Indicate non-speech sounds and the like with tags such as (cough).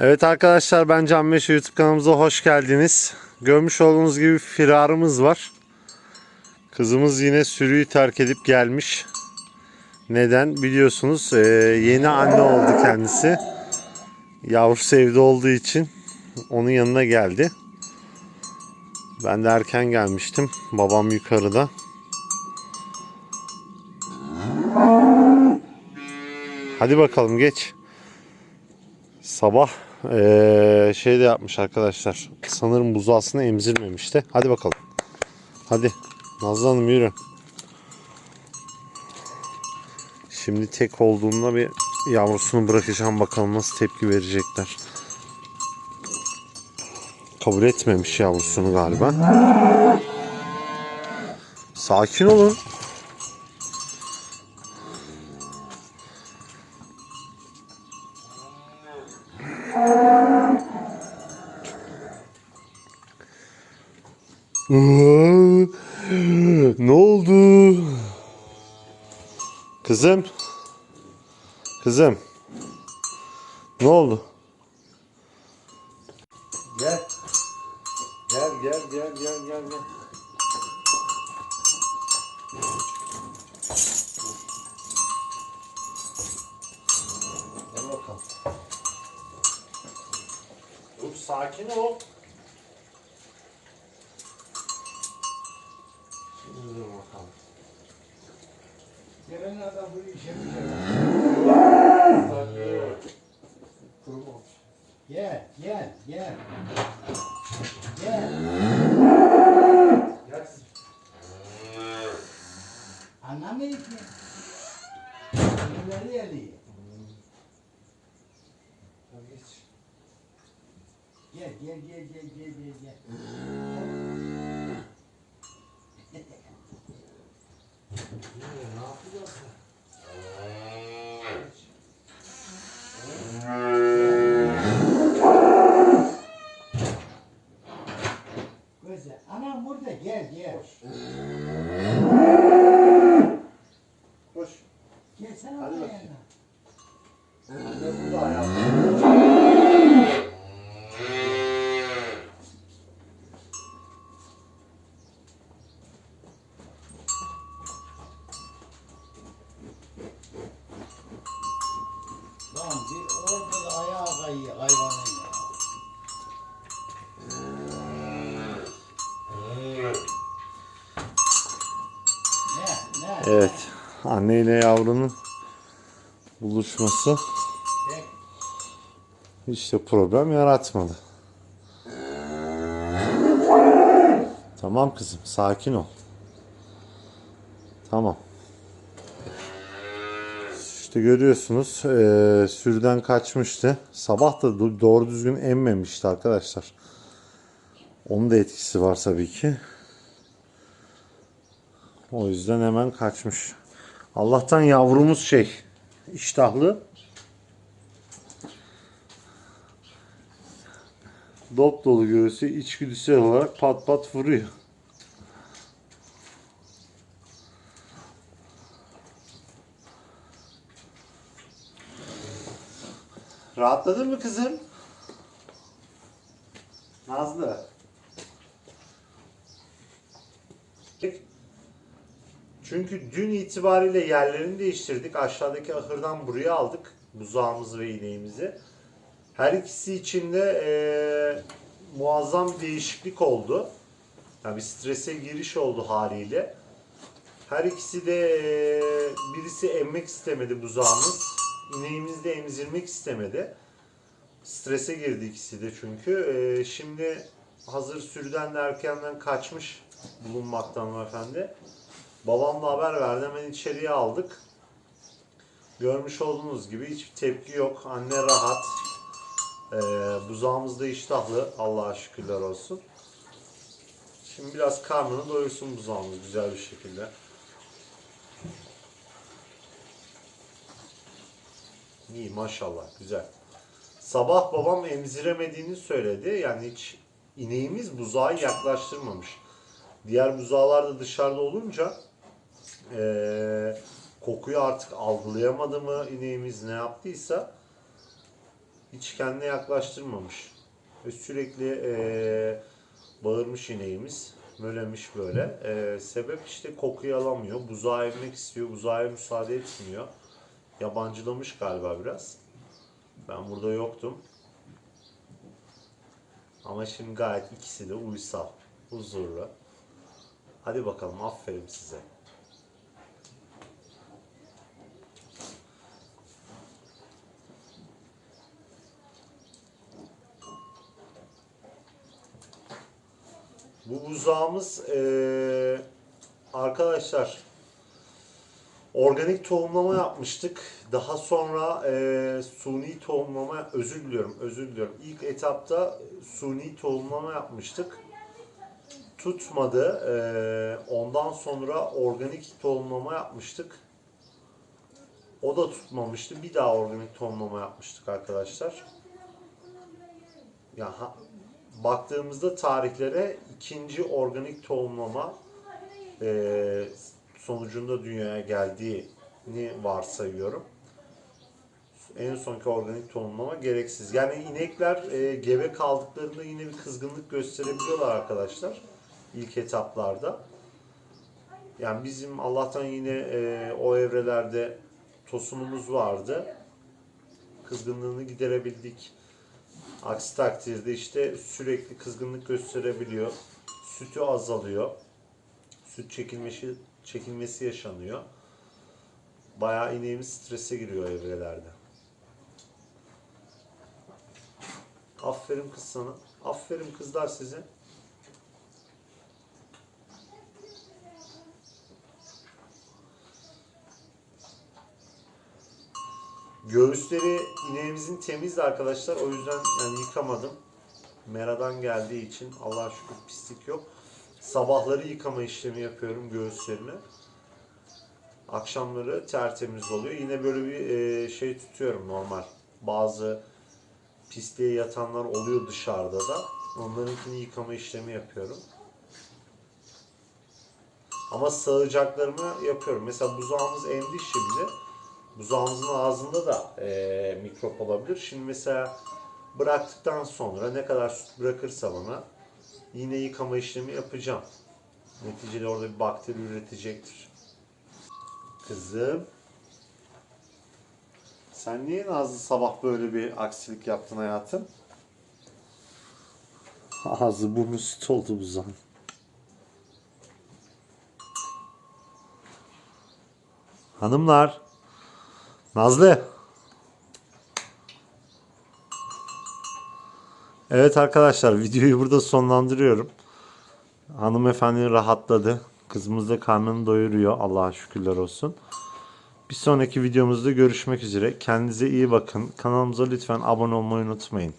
Evet arkadaşlar ben Can Meşe YouTube kanalımıza hoş geldiniz. Görmüş olduğunuz gibi firarımız var. Kızımız yine sürüyü terk edip gelmiş. Neden? Biliyorsunuz eee, yeni anne oldu kendisi. Yavrusu evde olduğu için onun yanına geldi. Ben de erken gelmiştim. Babam yukarıda. Hadi bakalım geç. Sabah eee, şey de yapmış arkadaşlar. Sanırım buzağısını emzirmemişti. Hadi bakalım. Hadi. Nazlı Hanım yürü. Şimdi tek olduğunda bir yavrusunu bırakacağım bakalım nasıl tepki verecekler. Kabul etmemiş yavrusunu galiba. Sakin olun. (laughs) ne oldu? Kızım. Kızım. Ne oldu? Gel. Gel gel gel gel gel gel. Gel bakalım. Dur sakin ol. Dur bakalım. Gelen adam bu işe mi Kuruma. Gel, gel, gel. Gel. Gel. Anlamıyor ki. Geliyor. Geç. Gel, gel, gel, gel, gel, gel, gel. Anam burada gel, gel. Evet. Anne ile yavrunun buluşması hiç de problem yaratmadı. Tamam kızım sakin ol. Tamam. İşte görüyorsunuz eee, sürüden kaçmıştı. Sabah da do- doğru düzgün emmemişti arkadaşlar. Onun da etkisi var tabii ki. O yüzden hemen kaçmış. Allah'tan yavrumuz şey iştahlı. Dop dolu göğsü içgüdüsel olarak pat pat vuruyor. Rahatladın mı kızım? Nazlı. Çünkü dün itibariyle yerlerini değiştirdik. Aşağıdaki ahırdan buraya aldık buzağımızı ve ineğimizi. Her ikisi için de eee, muazzam değişiklik oldu. Yani bir strese giriş oldu haliyle. Her ikisi de eee, birisi emmek istemedi buzağımız. İneğimiz de emzirmek istemedi. Strese girdi ikisi de çünkü. Eee, şimdi hazır sürüden de erkenden kaçmış bulunmaktan hanımefendi. Babamla haber verdi hemen içeriye aldık. Görmüş olduğunuz gibi hiçbir tepki yok. Anne rahat. Ee, buzağımız da iştahlı. Allah'a şükürler olsun. Şimdi biraz karnını doyursun buzağımız güzel bir şekilde. İyi maşallah güzel. Sabah babam emziremediğini söyledi. Yani hiç ineğimiz buzağı yaklaştırmamış. Diğer buzağlar da dışarıda olunca eee, kokuyu artık algılayamadı mı ineğimiz ne yaptıysa Hiç kendine yaklaştırmamış. Ve sürekli eee, bağırmış ineğimiz. Mölemiş böyle. Eee, sebep işte kokuyu alamıyor. Buzağa emmek istiyor. Buzağa müsaade etmiyor. Yabancılamış galiba biraz. Ben burada yoktum. Ama şimdi gayet ikisi de uysal, huzurlu. Hadi bakalım aferin size. Bu buzağımız eee, arkadaşlar organik tohumlama yapmıştık. Daha sonra eee, suni tohumlama özür diliyorum özür diliyorum. İlk etapta suni tohumlama yapmıştık. Tutmadı. Eee, ondan sonra organik tohumlama yapmıştık. O da tutmamıştı. Bir daha organik tohumlama yapmıştık arkadaşlar. Ya baktığımızda tarihlere ikinci organik tohumlama eee, sonucunda dünyaya geldiğini varsayıyorum. En sonki organik tohumlama gereksiz. Yani inekler eee, gebe kaldıklarında yine bir kızgınlık gösterebiliyorlar arkadaşlar. ilk etaplarda. Yani bizim Allah'tan yine eee, o evrelerde tosunumuz vardı. Kızgınlığını giderebildik. Aksi takdirde işte sürekli kızgınlık gösterebiliyor. Sütü azalıyor. Süt çekilmesi, çekilmesi yaşanıyor. Bayağı ineğimiz strese giriyor evrelerde. Aferin kız sana. Aferin kızlar size. Göğüsleri ineğimizin temizdi arkadaşlar. O yüzden yani yıkamadım. Meradan geldiği için Allah'a şükür pislik yok. Sabahları yıkama işlemi yapıyorum göğüslerini. Akşamları tertemiz oluyor. Yine böyle bir e, şey tutuyorum normal. Bazı pisliğe yatanlar oluyor dışarıda da. Onlarınkini yıkama işlemi yapıyorum. Ama sağacaklarımı yapıyorum. Mesela buzağımız emdi şimdi. Buzağımızın ağzında da e, mikrop olabilir. Şimdi mesela bıraktıktan sonra ne kadar süt bırakırsa bana yine yıkama işlemi yapacağım. Neticede orada bir bakteri üretecektir. Kızım. Sen niye Nazlı sabah böyle bir aksilik yaptın hayatım? Ağzı burnu süt oldu buzağın. Hanımlar. Nazlı. Evet arkadaşlar videoyu burada sonlandırıyorum. Hanımefendi rahatladı. Kızımız da karnını doyuruyor. Allah'a şükürler olsun. Bir sonraki videomuzda görüşmek üzere. Kendinize iyi bakın. Kanalımıza lütfen abone olmayı unutmayın.